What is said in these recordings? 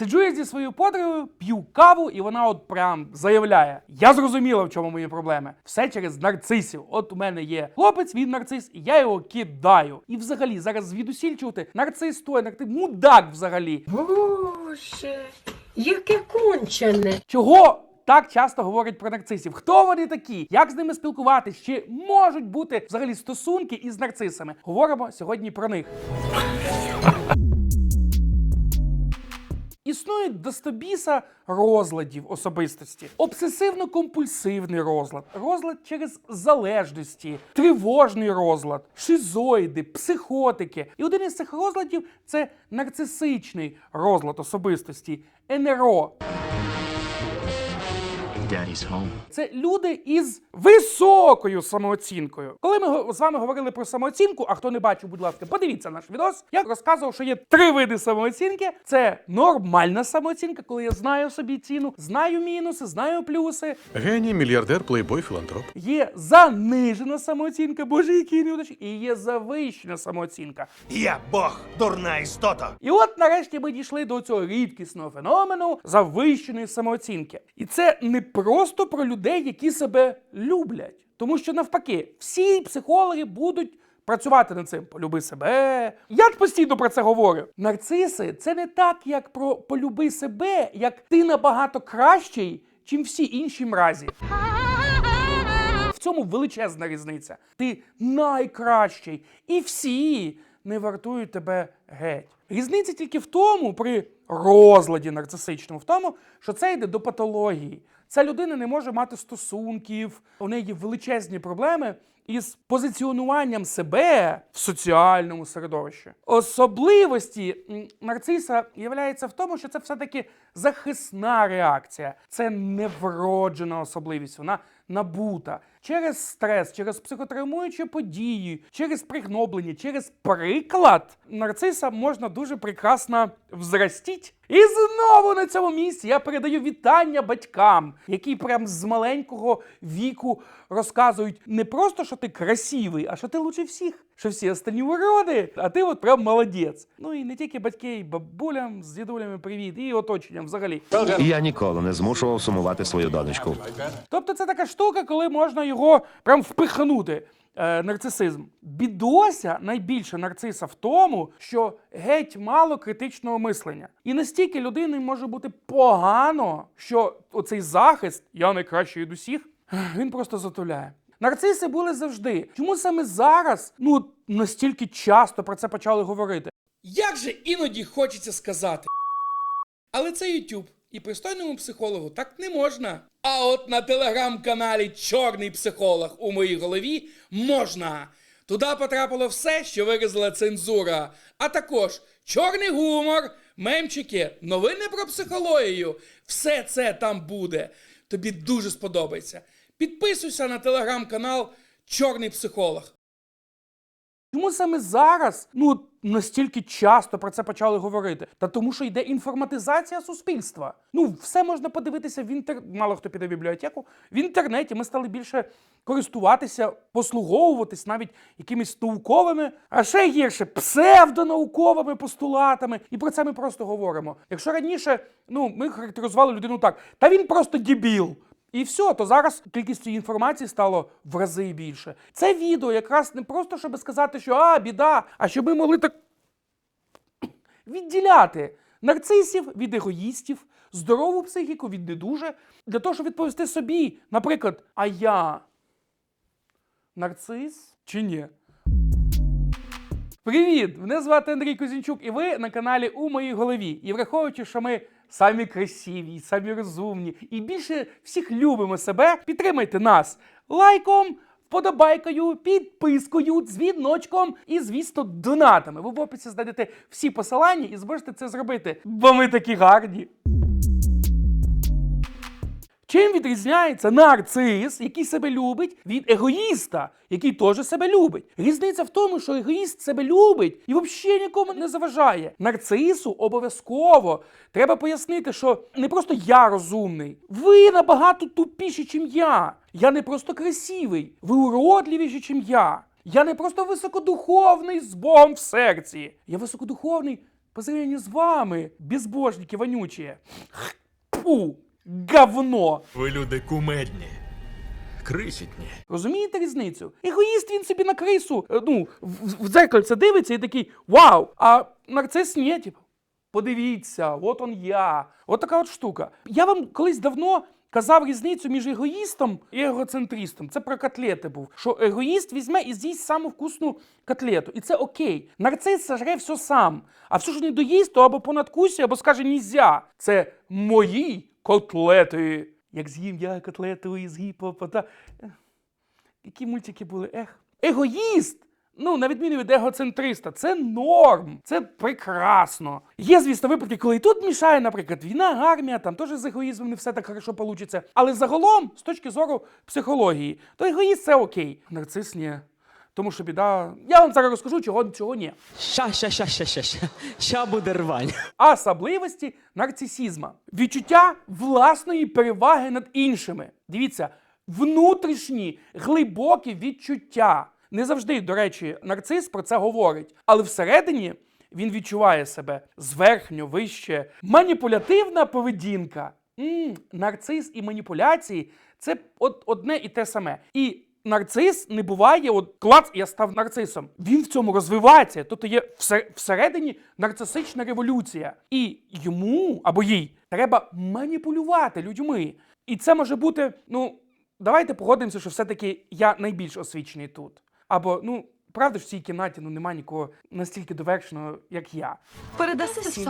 Сиджу я зі своєю подругою, п'ю каву, і вона от прям заявляє: Я зрозуміла, в чому мої проблеми. Все через нарцисів. От у мене є хлопець, він нарцис, і я його кидаю. І взагалі зараз звідусіль чути нарцис той, нарцис, мудак взагалі. Боже, яке кончене. Чого так часто говорять про нарцисів? Хто вони такі? Як з ними спілкуватись? Чи можуть бути взагалі стосунки із нарцисами? Говоримо сьогодні про них. Існують достобіса розладів особистості, обсесивно-компульсивний розлад, розлад через залежності, тривожний розлад, шизоїди, психотики. І один із цих розладів це нарцисичний розлад особистості, НРО. Daddy's home. Це люди із високою самооцінкою. Коли ми з вами говорили про самооцінку, а хто не бачив, будь ласка, подивіться наш відос. Я розказував, що є три види самооцінки: це нормальна самооцінка, коли я знаю собі ціну, знаю мінуси, знаю плюси. Геній, мільярдер, плейбой, філантроп. Є занижена самооцінка, боже, який неудачі, і є завищена самооцінка. Я Бог, дурна істота. І от нарешті ми дійшли до цього рідкісного феномену завищеної самооцінки. І це не просто про людей, які себе люблять. Тому що навпаки, всі психологи будуть. Працювати над цим полюби себе. Я постійно про це говорю. Нарциси це не так, як про полюби себе, як ти набагато кращий, чим всі інші мразі. В цьому величезна різниця. Ти найкращий, і всі не вартують тебе геть. Різниця тільки в тому, при розладі нарцисичному, в тому, що це йде до патології. Ця людина не може мати стосунків, у неї є величезні проблеми із позиціонуванням себе в соціальному середовищі. Особливості нарциса являється в тому, що це все-таки захисна реакція, це невроджена особливість. Вона набута через стрес, через психотравмуючі події, через пригноблення, через приклад нарциса можна дуже прекрасно взрастіть. І знову на цьому місці я передаю вітання батькам, які прям з маленького віку розказують не просто, що ти красивий, а що ти лучше всіх, що всі остальні уроди, а ти от прям молодець. Ну і не тільки батьки, і бабулям з дідулями привіт, і оточенням взагалі. Я ніколи не змушував сумувати свою донечку. Тобто це така штука, коли можна його прям впихнути. Е, нарцисизм. Бідося найбільше нарциса в тому, що геть мало критичного мислення. І настільки людини може бути погано, що оцей захист, я найкращий від усіх, він просто затуляє. Нарциси були завжди. Чому саме зараз, ну настільки часто про це почали говорити? Як же іноді хочеться сказати? Але це YouTube. І пристойному психологу так не можна. А от на телеграм-каналі Чорний психолог у моїй голові можна. Туди потрапило все, що виразила цензура. А також чорний гумор, мемчики, новини про психологію. Все це там буде. Тобі дуже сподобається. Підписуйся на телеграм-канал Чорний психолог. Чому саме зараз ну настільки часто про це почали говорити? Та тому, що йде інформатизація суспільства. Ну, все можна подивитися в інтер... Мало хто піде в бібліотеку. В інтернеті ми стали більше користуватися, послуговуватись навіть якимись науковими, а ще гірше псевдонауковими постулатами. І про це ми просто говоримо. Якщо раніше ну, ми характеризували людину так, та він просто дебіл. І все, то зараз кількість цієї інформації стало в рази більше. Це відео якраз не просто, щоб сказати, що а, біда, а щоб ми могли так відділяти нарцисів від егоїстів, здорову психіку від недуже, для того, щоб відповісти собі, наприклад, а я нарцис чи ні? Привіт! Мене звати Андрій Кузінчук, і ви на каналі у моїй голові. І враховуючи, що ми самі красиві, самі розумні і більше всіх любимо себе, підтримайте нас лайком, вподобайкою, підпискою, дзвіночком і, звісно, донатами. Ви в описі знайдете всі посилання і зможете це зробити, бо ми такі гарні. Чим відрізняється нарцис, який себе любить, від егоїста, який теж себе любить? Різниця в тому, що егоїст себе любить і взагалі нікому не заважає. Нарцису обов'язково треба пояснити, що не просто я розумний, ви набагато тупіші, чим я. Я не просто красивий, ви уродливіші, чим я. Я не просто високодуховний з Богом в серці. Я високодуховний по сравнению з вами, безбожники вонючі. Фу, говно. Ви люди кумедні. Крисітні. Розумієте різницю? Егоїст він собі на крису, е, ну, в, в дзеркальце дивиться і такий вау! А нарцис ні, типу. Подивіться, от он я. От така от штука. Я вам колись давно казав різницю між егоїстом і егоцентристом. Це про котлети був. Що егоїст візьме і з'їсть саму вкусну котлету. І це окей. Нарцис сожре все сам. А все, що не доїсть, то або понадкусі, або скаже нізя. Це мої котлети. Як з'їм я котлету із гіпопота. Які мультики були? Ех. Егоїст! Ну, на відміну від егоцентриста, це норм, це прекрасно. Є, звісно, випадки, коли і тут мішає, наприклад, війна, армія, там теж з егоїзмом не все так хорошо получиться. Але загалом, з точки зору психології, то егоїст це окей. Нарцис ні. Тому що біда. Я вам зараз розкажу, чого чого ні. Ща, ща, ща, ща, ща, ща. Ща буде рвань. Особливості нарцисізма. Відчуття власної переваги над іншими. Дивіться, внутрішні глибокі відчуття. Не завжди, до речі, нарцис про це говорить, але всередині він відчуває себе зверхньо, вище. Маніпулятивна поведінка. м нарцис і маніпуляції це от одне і те саме. І нарцис не буває, от клац, я став нарцисом. Він в цьому розвивається. Тобто є всередині нарцисична революція. І йому або їй треба маніпулювати людьми. І це може бути, ну, давайте погодимося, що все-таки я найбільш освічений тут. Або, ну, правда ж в цій кімнаті ну, нема нікого настільки довершеного, як я. Передаси сіль.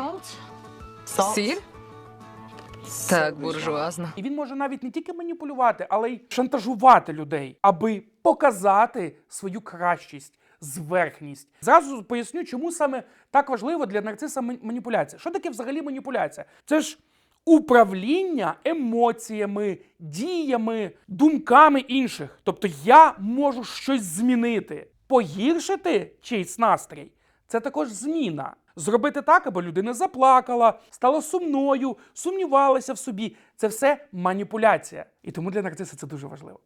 Так, буржуазно. І він може навіть не тільки маніпулювати, але й шантажувати людей, аби показати свою кращість, зверхність. Зразу поясню, чому саме так важливо для нарциса маніпуляція. Що таке взагалі маніпуляція? Це ж управління емоціями, діями, думками інших. Тобто я можу щось змінити, погіршити чийсь настрій. Це також зміна. Зробити так, аби людина заплакала, стала сумною, сумнівалася в собі. Це все маніпуляція. І тому для нарциса це дуже важливо.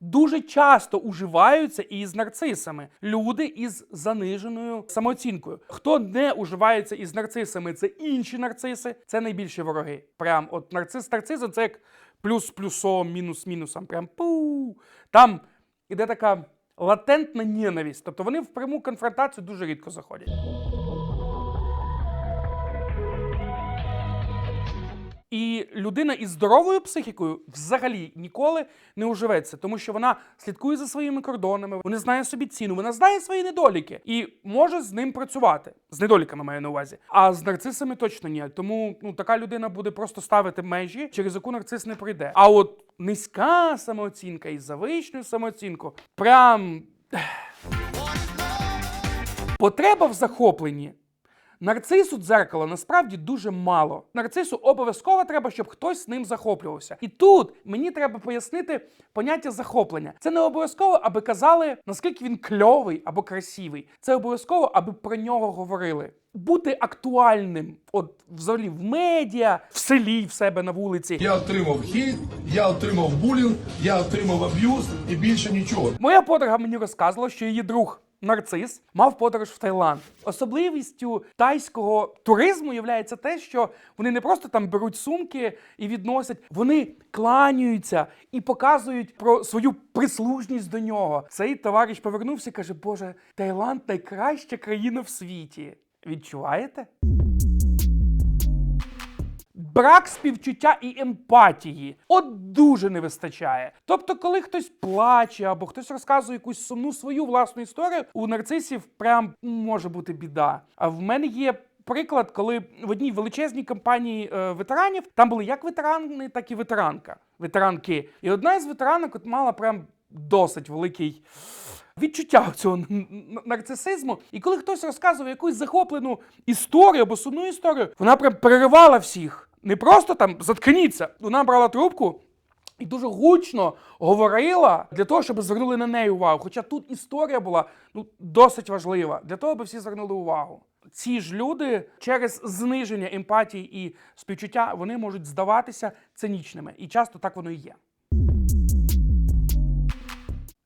Дуже часто уживаються і з нарцисами люди із заниженою самооцінкою. Хто не уживається із нарцисами, це інші нарциси, це найбільші вороги. Прям от нарцис з нарцисом це як плюс плюсом, мінус мінусом. Прям пу. Там іде така латентна ненависть. Тобто вони в пряму конфронтацію дуже рідко заходять. І людина із здоровою психікою взагалі ніколи не уживеться, тому що вона слідкує за своїми кордонами, вона знає собі ціну, вона знає свої недоліки і може з ним працювати. З недоліками маю на увазі. А з нарцисами точно ні. Тому ну така людина буде просто ставити межі, через яку нарцис не прийде. А от низька самооцінка і завищену самооцінку прям. Потреба в захопленні. Нарцису дзеркала насправді дуже мало. Нарцису обов'язково треба, щоб хтось з ним захоплювався. І тут мені треба пояснити поняття захоплення. Це не обов'язково, аби казали, наскільки він кльовий або красивий. Це обов'язково, аби про нього говорили. Бути актуальним, от взагалі в медіа, в селі, в себе на вулиці. Я отримав хейт, я отримав булінг, я отримав аб'юз і більше нічого. Моя подруга мені розказувала, що її друг нарцис мав подорож в Таїланд. Особливістю тайського туризму є те, що вони не просто там беруть сумки і відносять, вони кланяються і показують про свою прислужність до нього. Цей товариш повернувся і каже: Боже, Таїланд найкраща країна в світі. Відчуваєте? Брак співчуття і емпатії от дуже не вистачає. Тобто, коли хтось плаче або хтось розказує якусь сумну свою власну історію, у нарцисів прям може бути біда. А в мене є. Приклад, коли в одній величезній компанії е, ветеранів там були як ветерани, так і ветеранка, ветеранки. І одна із ветеранок от мала прям досить великий відчуття цього нарцисизму. І коли хтось розказував якусь захоплену історію або сумну історію, вона прям переривала всіх. Не просто там заткніться. Вона брала трубку. І дуже гучно говорила для того, щоб звернули на неї увагу. Хоча тут історія була ну досить важлива для того, аби всі звернули увагу. Ці ж люди через зниження емпатії і співчуття вони можуть здаватися цинічними, і часто так воно і є.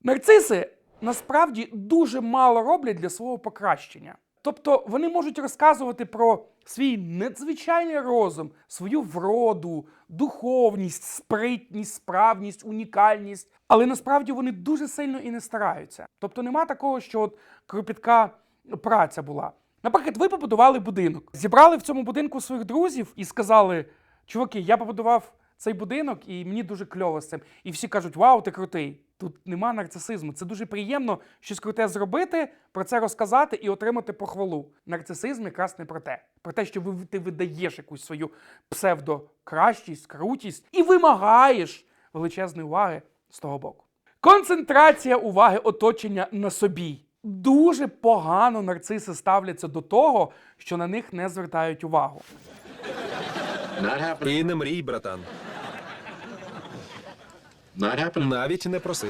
Нарциси насправді дуже мало роблять для свого покращення. Тобто вони можуть розказувати про свій надзвичайний розум, свою вроду, духовність, спритність, справність, унікальність, але насправді вони дуже сильно і не стараються. Тобто нема такого, що от кропітка праця була. Наприклад, ви побудували будинок, зібрали в цьому будинку своїх друзів і сказали: чуваки, я побудував цей будинок, і мені дуже кльово з цим. І всі кажуть: Вау, ти крутий! Тут нема нарцисизму. Це дуже приємно щось круте зробити, про це розказати і отримати похвалу. Нарцисизм якраз не про те. Про те, що ви, ти видаєш якусь свою псевдокращість, крутість і вимагаєш величезної уваги з того боку. Концентрація уваги оточення на собі. Дуже погано нарциси ставляться до того, що на них не звертають увагу. І не мрій, братан. Навіть не проси.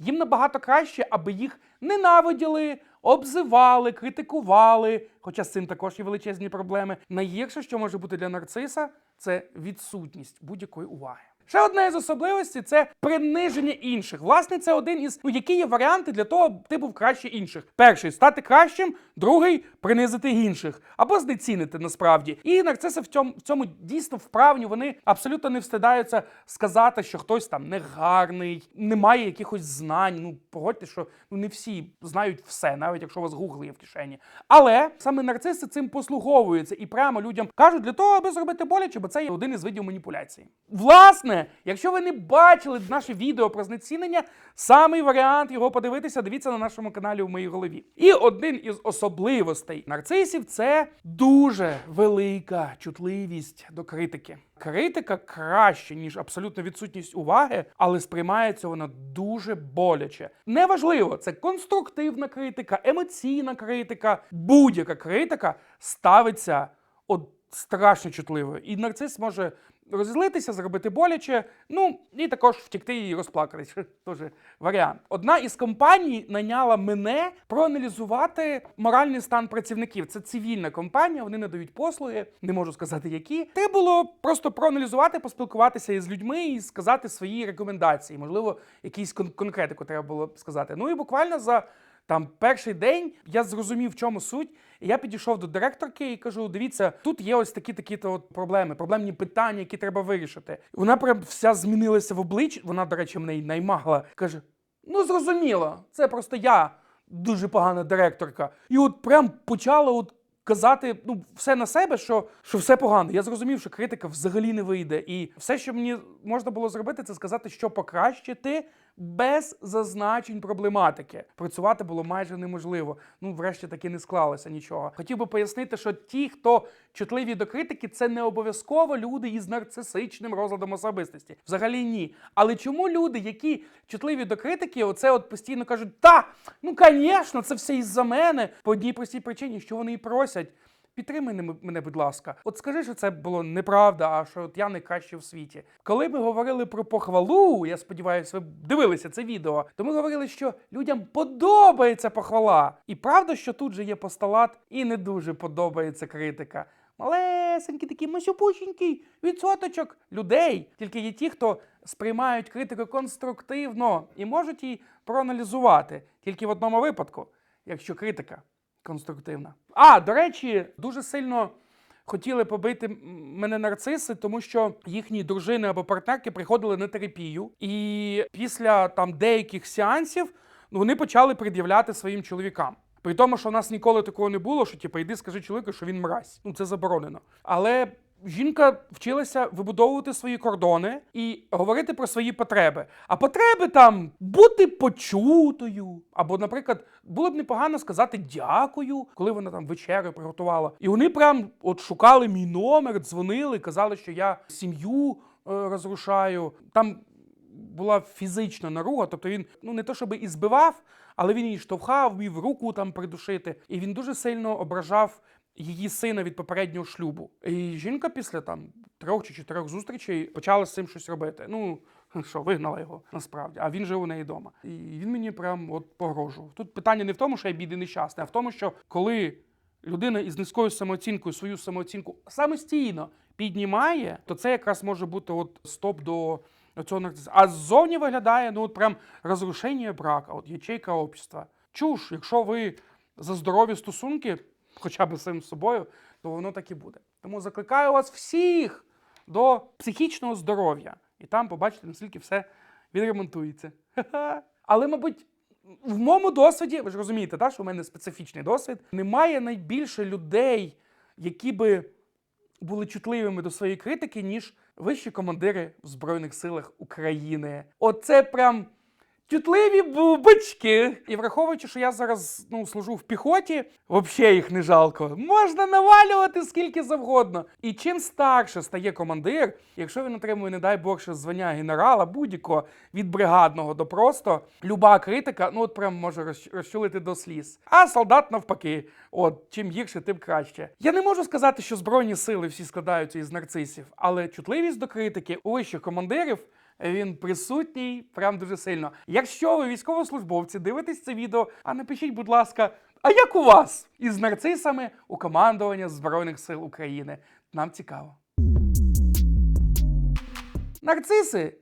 Їм набагато краще, аби їх ненавиділи, обзивали, критикували. Хоча з цим також є величезні проблеми. Найгірше, що може бути для нарциса, це відсутність будь-якої уваги. Ще одна із особливостей це приниження інших. Власне, це один із ну, які є варіанти для того, аби ти був краще інших. Перший стати кращим, другий принизити інших або знецінити насправді. І нарциси в цьому в цьому дійсно вправні. Вони абсолютно не встидаються сказати, що хтось там негарний, не має якихось знань. Ну погодьте, що ну не всі знають все, навіть якщо у вас Google є в кишені. Але саме нарциси цим послуговуються і прямо людям кажуть для того, аби зробити боляче, бо це є один із видів маніпуляції. Власне, якщо ви не бачили наше відео про знецінення, самий варіант його подивитися, дивіться на нашому каналі в моїй голові. І один із особливостей нарцисів це дуже велика чутливість до критики. Критика краще, ніж абсолютна відсутність уваги, але сприймається вона дуже боляче. Неважливо, це конструктивна критика, емоційна критика, будь-яка критика ставиться от страшно чутливою. І нарцис може розізлитися, зробити боляче, ну і також втекти і розплакатись. Теж варіант. Одна із компаній найняла мене проаналізувати моральний стан працівників. Це цивільна компанія, вони надають послуги, не можу сказати які. Треба було просто проаналізувати, поспілкуватися із людьми і сказати свої рекомендації. Можливо, якісь кон- конкретику треба було сказати. Ну і буквально за там перший день я зрозумів, в чому суть. І я підійшов до директорки і кажу: дивіться, тут є ось такі такі то от проблеми, проблемні питання, які треба вирішити. Вона прям вся змінилася в обличчі. Вона, до речі, мене й наймагала. Каже: ну зрозуміло, це просто я дуже погана директорка. І от прям почала от. Казати ну все на себе, що, що все погано. Я зрозумів, що критика взагалі не вийде. І все, що мені можна було зробити, це сказати, що покращити без зазначень проблематики. Працювати було майже неможливо. Ну, врешті таки не склалося нічого. Хотів би пояснити, що ті, хто чутливі до критики, це не обов'язково люди із нарцисичним розладом особистості. Взагалі ні. Але чому люди, які чутливі до критики, оце от постійно кажуть: та, ну звісно, це все із-за мене по одній простій причині, що вони і просять. Підтримай мене- будь ласка. От скажи, що це було неправда, а що от я найкращий в світі. Коли ми говорили про похвалу, я сподіваюся, ви дивилися це відео, то ми говорили, що людям подобається похвала. І правда, що тут же є постулат, і не дуже подобається критика. Малесенький такий масюпученький відсоточок людей. Тільки є ті, хто сприймають критику конструктивно і можуть її проаналізувати. Тільки в одному випадку, якщо критика конструктивна. А, до речі, дуже сильно хотіли побити мене нарциси, тому що їхні дружини або партнерки приходили на терапію, і після там деяких сеансів вони почали пред'являти своїм чоловікам. При тому, що в нас ніколи такого не було, що типу, йди скажи чоловіку, що він мразь. Ну це заборонено. Але жінка вчилася вибудовувати свої кордони і говорити про свої потреби. А потреби там бути почутою. Або, наприклад, було б непогано сказати дякую, коли вона там вечерю приготувала. І вони прям от шукали мій номер, дзвонили, казали, що я сім'ю е, розрушаю. Там була фізична наруга, тобто він ну не то щоб і збивав, але він її штовхав, мів руку там придушити. І він дуже сильно ображав її сина від попереднього шлюбу. І жінка після там трьох чи чотирьох зустрічей почала з цим щось робити. Ну. Що, вигнала його насправді, а він жив у неї вдома. І він мені прям от погрожував. Тут питання не в тому, що я бідний нещасний, а в тому, що коли людина із низькою самооцінкою свою самооцінку самостійно піднімає, то це якраз може бути от стоп до цього нарциса. А ззовні виглядає, ну, от прям розрушення брака, от ячейка общества. Чуш, якщо ви за здорові стосунки, хоча б самим собою, то воно так і буде. Тому закликаю вас всіх до психічного здоров'я. І там побачите, наскільки все відремонтується. Але, мабуть, в моєму досвіді, ви ж розумієте, так, що в мене специфічний досвід, немає найбільше людей, які би були чутливими до своєї критики, ніж вищі командири в Збройних силах України. Оце прям чутливі бубочки. І враховуючи, що я зараз ну, служу в піхоті, взагалі їх не жалко. Можна навалювати скільки завгодно. І чим старше стає командир, якщо він отримує, не дай Бог, звання генерала, будь-якого від бригадного до просто люба критика, ну от прям може розч- розчулити до сліз. А солдат навпаки, от чим гірше, тим краще. Я не можу сказати, що збройні сили всі складаються із нарцисів, але чутливість до критики у вищих командирів. Він присутній прям дуже сильно. Якщо ви військовослужбовці дивитесь це відео, а напишіть, будь ласка, а як у вас із нарцисами у командування Збройних сил України? Нам цікаво. Нарциси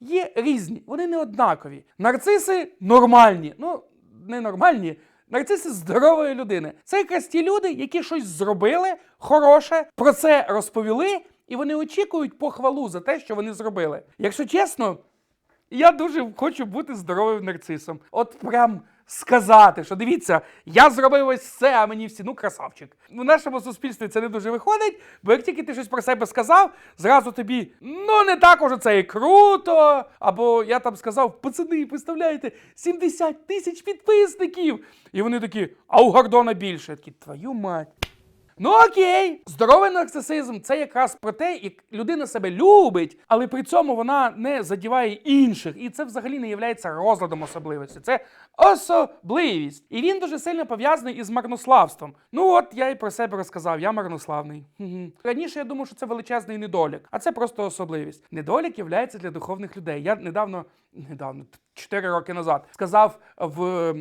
є різні, вони не однакові. Нарциси нормальні, ну не нормальні. Нарциси здорової людини. Це якраз ті люди, які щось зробили хороше, про це розповіли, і вони очікують похвалу за те, що вони зробили. Якщо чесно, я дуже хочу бути здоровим нарцисом. От прям сказати, що дивіться, я зробив ось це, а мені всі, ну красавчик. В нашому суспільстві це не дуже виходить, бо як тільки ти щось про себе сказав, зразу тобі ну не так уже це і круто. Або я там сказав, пацани, представляєте, 70 тисяч підписників. І вони такі, а у Гордона більше. Я Такі, твою мать. Ну окей, здоровий нарцисизм це якраз про те, як людина себе любить, але при цьому вона не задіває інших. І це взагалі не є розладом особливості. Це особливість. І він дуже сильно пов'язаний із марнославством. Ну от я і про себе розказав, я марнославний. Мгм. Раніше я думав, що це величезний недолік, а це просто особливість. Недолік являється для духовних людей. Я недавно, недавно, 4 роки назад, сказав в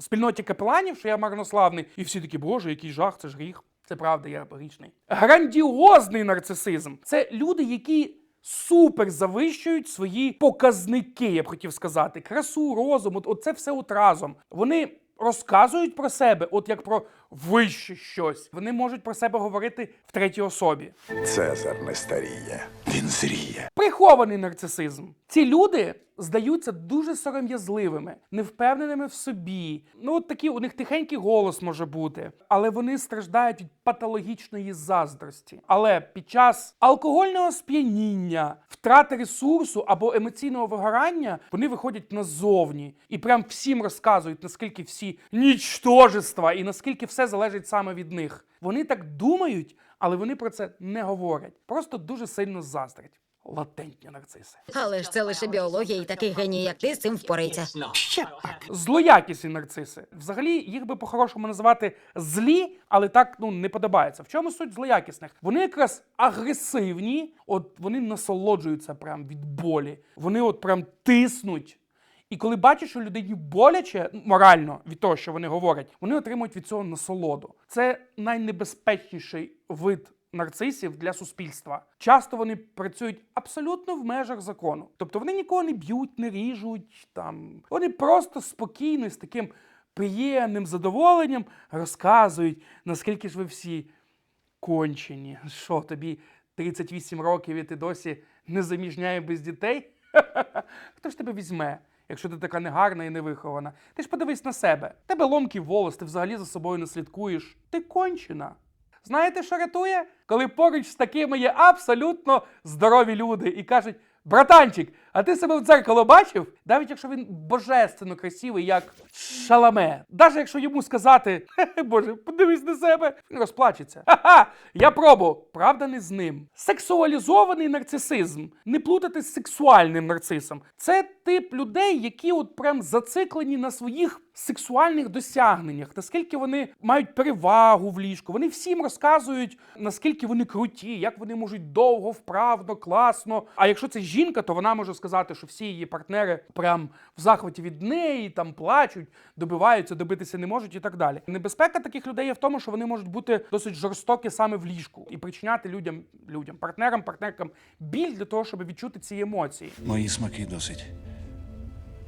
спільноті капеланів, що я марнославний, і всі такі, боже, який жах, це ж гріх. Це правда, я апогічний. Грандіозний нарцисизм це люди, які супер завищують свої показники, я б хотів сказати. Красу, розум, от, от це все от разом. Вони розказують про себе, от як про вище щось. Вони можуть про себе говорити в третій особі. Цезар не старіє, він зріє. Прихований нарцисизм. Ці люди здаються дуже сором'язливими, невпевненими в собі. Ну, от такі у них тихенький голос може бути, але вони страждають від патологічної заздрості. Але під час алкогольного сп'яніння, втрати ресурсу або емоційного вигорання вони виходять назовні і прям всім розказують, наскільки всі нічтожества і наскільки все залежить саме від них. Вони так думають, але вони про це не говорять. Просто дуже сильно заздрять. Латентні нарциси. Але ж це лише біологія, і такий геній, як ти, з цим впорається. Злоякісні нарциси. Взагалі їх би по-хорошому називати злі, але так ну не подобається. В чому суть злоякісних? Вони якраз агресивні, от вони насолоджуються прям від болі. Вони от прям тиснуть. І коли бачиш, що людині боляче морально від того, що вони говорять, вони отримують від цього насолоду. Це найнебезпечніший вид нарцисів для суспільства. Часто вони працюють абсолютно в межах закону. Тобто вони нікого не б'ють, не ріжуть. Там вони просто спокійно з таким приємним задоволенням розказують, наскільки ж ви всі кончені. Що тобі 38 років і ти досі не заміжняє без дітей? Хто ж тебе візьме? Якщо ти така негарна і невихована, ти ж подивись на себе. Тебе ломкий волос, ти взагалі за собою не слідкуєш. Ти кончена. Знаєте, що рятує? Коли поруч з такими є абсолютно здорові люди і кажуть: братанчик, а ти себе в дзеркало бачив? Навіть якщо він божественно красивий, як шаламе. Навіть якщо йому сказати, «Хе-хе, Боже, подивись на себе, він розплачеться. Ха-ха! Я пробував. Правда, не з ним. Сексуалізований нарцисизм. Не плутати з сексуальним нарцисом. Це тип людей, які от прям зациклені на своїх сексуальних досягненнях, наскільки вони мають перевагу в ліжку. Вони всім розказують, наскільки вони круті, як вони можуть довго, вправно, класно. А якщо це жінка, то вона може сказати, що всі її партнери прям в захваті від неї, там плачуть, добиваються, добитися не можуть і так далі. Небезпека таких людей є в тому, що вони можуть бути досить жорстокі саме в ліжку і причиняти людям, людям, партнерам, партнеркам біль для того, щоб відчути ці емоції. Мої смаки досить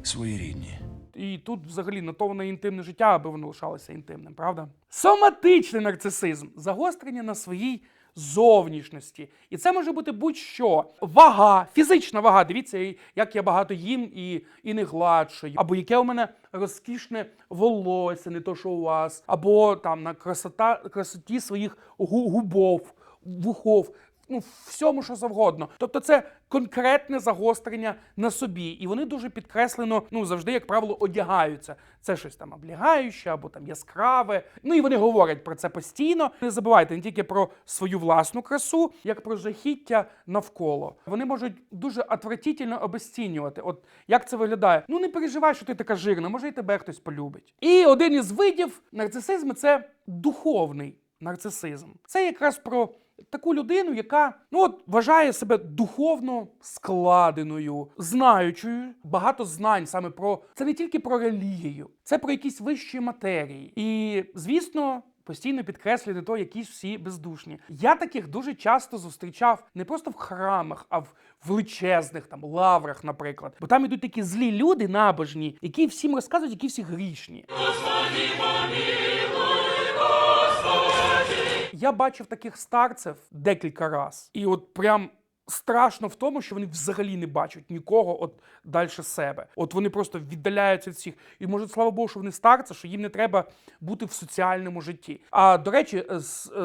своєрідні. І тут взагалі на то воно інтимне життя, аби воно лишалося інтимним, правда? Соматичний нарцисизм загострення на своїй зовнішності. І це може бути будь-що. Вага, фізична вага. Дивіться, як я багато їм і, і не гладшу. Або яке у мене розкішне волосся, не то, що у вас, або там на красота, красоті своїх губов, вухов. Ну, всьому, що завгодно. Тобто це конкретне загострення на собі. І вони дуже підкреслено, ну, завжди, як правило, одягаються. Це щось там облягаюче або там яскраве. Ну і вони говорять про це постійно. Не забувайте не тільки про свою власну красу, як про жахіття навколо. Вони можуть дуже отвратительно обесцінювати. От як це виглядає? Ну не переживай, що ти така жирна, може і тебе хтось полюбить. І один із видів нарцисизму це духовний нарцисизм. Це якраз про таку людину, яка ну от вважає себе духовно складеною, знаючою, багато знань саме про це не тільки про релігію, це про якісь вищі матерії. І звісно. Постійно підкреслює то, якісь всі бездушні. Я таких дуже часто зустрічав не просто в храмах, а в величезних там лаврах, наприклад. Бо там ідуть такі злі люди набожні, які всім розказують, які всі грішні. Я бачив таких старців декілька раз. І от прям страшно в тому, що вони взагалі не бачать нікого от далі себе. От вони просто віддаляються від всіх. І може, слава Богу, що вони старці, що їм не треба бути в соціальному житті. А до речі, е,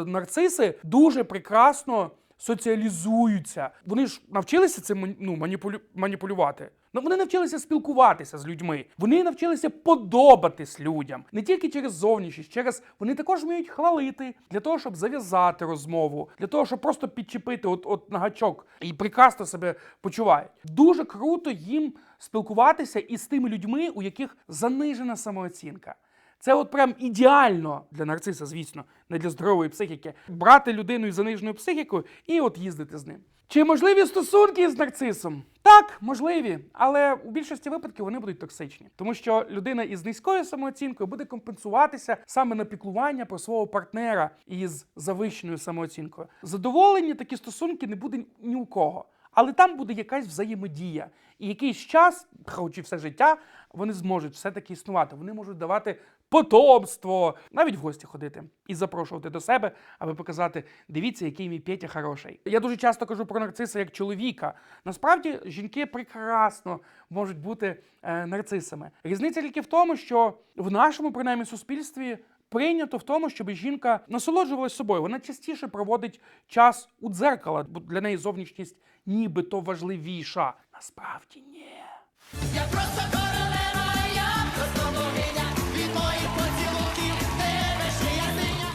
нарциси дуже прекрасно соціалізуються. Вони ж навчилися цим ну, маніпулю... маніпулювати. Ну, вони навчилися спілкуватися з людьми. Вони навчилися подобатись людям не тільки через зовнішність, через вони також вміють хвалити для того, щоб зав'язати розмову, для того, щоб просто підчепити от, от на гачок і прекрасно себе почувають. Дуже круто їм спілкуватися із тими людьми, у яких занижена самооцінка. Це от прям ідеально для нарциса, звісно, не для здорової психіки. Брати людину із заниженою психікою і от їздити з ним. Чи можливі стосунки з нарцисом? Так, можливі, але у більшості випадків вони будуть токсичні, тому що людина із низькою самооцінкою буде компенсуватися саме на піклування про свого партнера із завищеною самооцінкою. Задоволення такі стосунки не буде ні у кого. Але там буде якась взаємодія. І якийсь час, хоч і все життя, вони зможуть все-таки існувати. Вони можуть давати потомство, навіть в гості ходити і запрошувати до себе, аби показати: дивіться, який мій Петя хороший. Я дуже часто кажу про нарциса як чоловіка. Насправді жінки прекрасно можуть бути е, нарцисами. Різниця тільки в тому, що в нашому принаймні суспільстві. Прийнято в тому, щоб жінка насолоджувалась собою. Вона частіше проводить час у дзеркала, бо для неї зовнішність нібито важливіша. Насправді ні.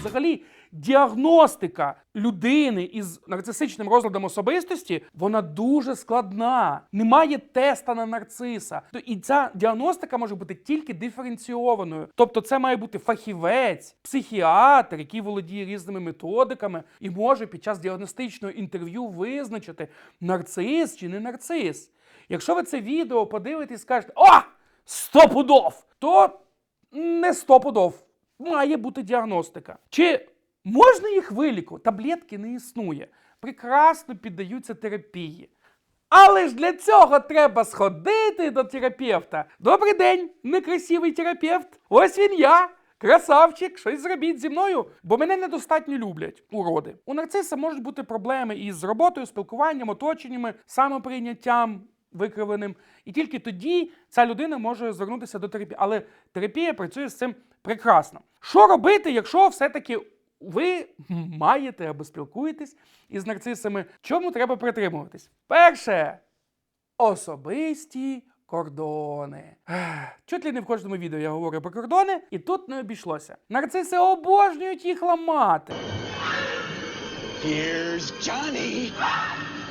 Взагалі, діагностика людини із нарцисичним розладом особистості вона дуже складна. Немає теста на нарциса. І ця діагностика може бути тільки диференційованою. Тобто, це має бути фахівець, психіатр, який володіє різними методиками і може під час діагностичного інтерв'ю визначити, нарцис чи не нарцис. Якщо ви це відео подивитесь і скажете, о, стопудов, то не стопудов. Має бути діагностика. Чи можна їх вилікувати? Таблетки не існує. Прекрасно піддаються терапії. Але ж для цього треба сходити до терапевта. Добрий день, некрасивий терапевт. Ось він я. Красавчик, щось зробіть зі мною, бо мене недостатньо люблять уроди. У нарциса можуть бути проблеми із роботою, спілкуванням, оточеннями, самоприйняттям викривленим. І тільки тоді ця людина може звернутися до терапії. Але терапія працює з цим прекрасно. Що робити, якщо все-таки ви маєте або спілкуєтесь із нарцисами? Чому треба притримуватись? Перше особисті кордони. Чуть ли не в кожному відео я говорю про кордони, і тут не обійшлося. Нарциси обожнюють їх ламати.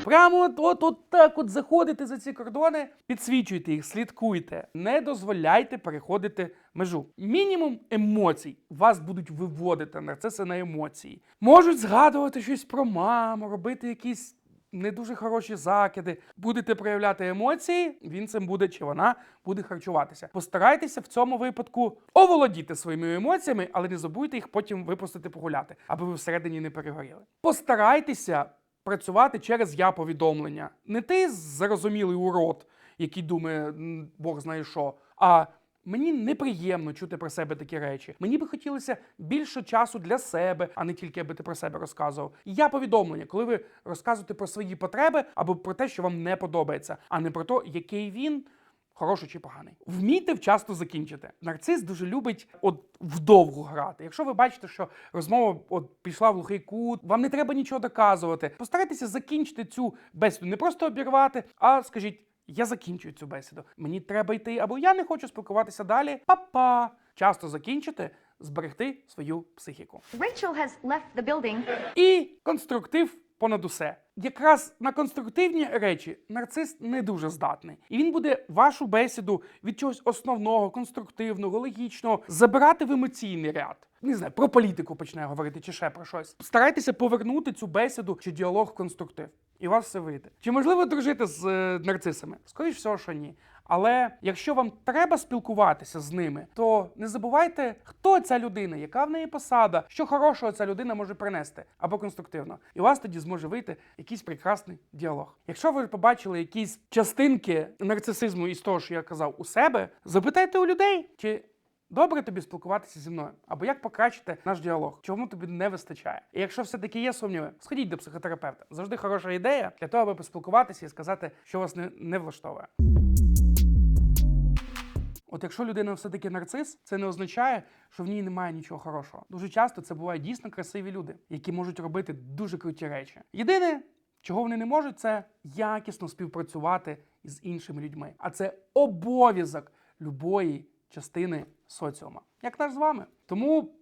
Прямо от, от, от так от заходите за ці кордони, підсвічуйте їх, слідкуйте, не дозволяйте переходити межу. Мінімум емоцій вас будуть виводити нарциси на емоції. Можуть згадувати щось про маму, робити якісь не дуже хороші закиди. Будете проявляти емоції, він цим буде чи вона буде харчуватися. Постарайтеся в цьому випадку оволодіти своїми емоціями, але не забудьте їх потім випустити погуляти, аби ви всередині не перегоріли. Постарайтеся працювати через я повідомлення. Не ти зрозумілий урод, який думає, Бог знає що, а Мені неприємно чути про себе такі речі. Мені би хотілося більше часу для себе, а не тільки аби ти про себе розказував. Я повідомлення, коли ви розказуєте про свої потреби або про те, що вам не подобається, а не про те, який він. Хороший чи поганий. Вмійте вчасно закінчити. Нарцис дуже любить от вдовгу грати. Якщо ви бачите, що розмова от пішла в глухий кут, вам не треба нічого доказувати. Постарайтеся закінчити цю бесіду, не просто обірвати, а скажіть. Я закінчую цю бесіду. Мені треба йти, або я не хочу спілкуватися далі. Па-па. Часто закінчити, зберегти свою психіку. Rachel has left the building. І конструктив понад усе. Якраз на конструктивні речі нарцис не дуже здатний. І він буде вашу бесіду від чогось основного, конструктивного, логічного забирати в емоційний ряд. Не знаю, про політику почне говорити чи ще про щось. Старайтеся повернути цю бесіду чи діалог в конструктив. І у вас все вийде. Чи можливо дружити з е, нарцисами? Скоріш всього, що ні. Але якщо вам треба спілкуватися з ними, то не забувайте, хто ця людина, яка в неї посада, що хорошого ця людина може принести або конструктивно. І у вас тоді зможе вийти якийсь прекрасний діалог. Якщо ви побачили якісь частинки нарцисизму із того, що я казав у себе, запитайте у людей, чи Добре тобі спілкуватися зі мною, або як покращити наш діалог, чому тобі не вистачає. І якщо все-таки є сумніви, сходіть до психотерапевта. Завжди хороша ідея для того, аби поспілкуватися і сказати, що вас не, не влаштовує. От якщо людина все-таки нарцис, це не означає, що в ній немає нічого хорошого. Дуже часто це бувають дійсно красиві люди, які можуть робити дуже круті речі. Єдине, чого вони не можуть, це якісно співпрацювати з іншими людьми. А це обов'язок любої частини соціума, як наш з вами. Тому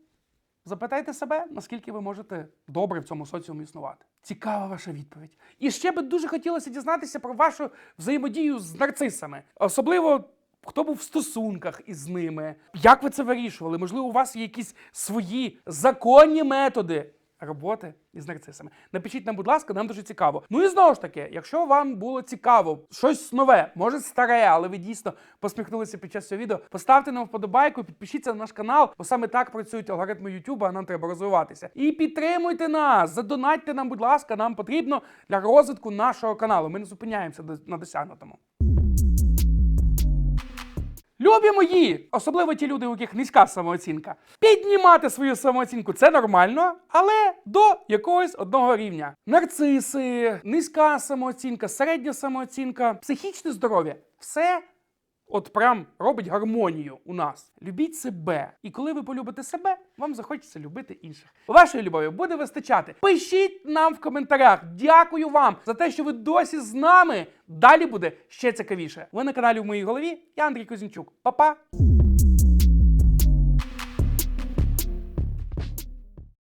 запитайте себе, наскільки ви можете добре в цьому соціумі існувати. Цікава ваша відповідь. І ще би дуже хотілося дізнатися про вашу взаємодію з нарцисами, особливо. Хто був в стосунках із ними? Як ви це вирішували? Можливо, у вас є якісь свої законні методи роботи із нарцисами. Напишіть нам, будь ласка, нам дуже цікаво. Ну і знову ж таки, якщо вам було цікаво щось нове, може старе, але ви дійсно посміхнулися під час цього відео, поставте нам вподобайку, підпишіться на наш канал, бо саме так працюють алгоритми YouTube, а нам треба розвиватися. І підтримуйте нас, задонатьте нам, будь ласка, нам потрібно для розвитку нашого каналу. Ми не зупиняємося на досягнутому. Любі мої, особливо ті люди, у яких низька самооцінка. Піднімати свою самооцінку це нормально, але до якогось одного рівня. Нарциси, низька самооцінка, середня самооцінка, психічне здоров'я все от прям робить гармонію у нас. Любіть себе. І коли ви полюбите себе, вам захочеться любити інших. Вашої любові буде вистачати. Пишіть нам в коментарях. Дякую вам за те, що ви досі з нами. Далі буде ще цікавіше. Ви на каналі в моїй голові. Я Андрій Козінчук. Па-па!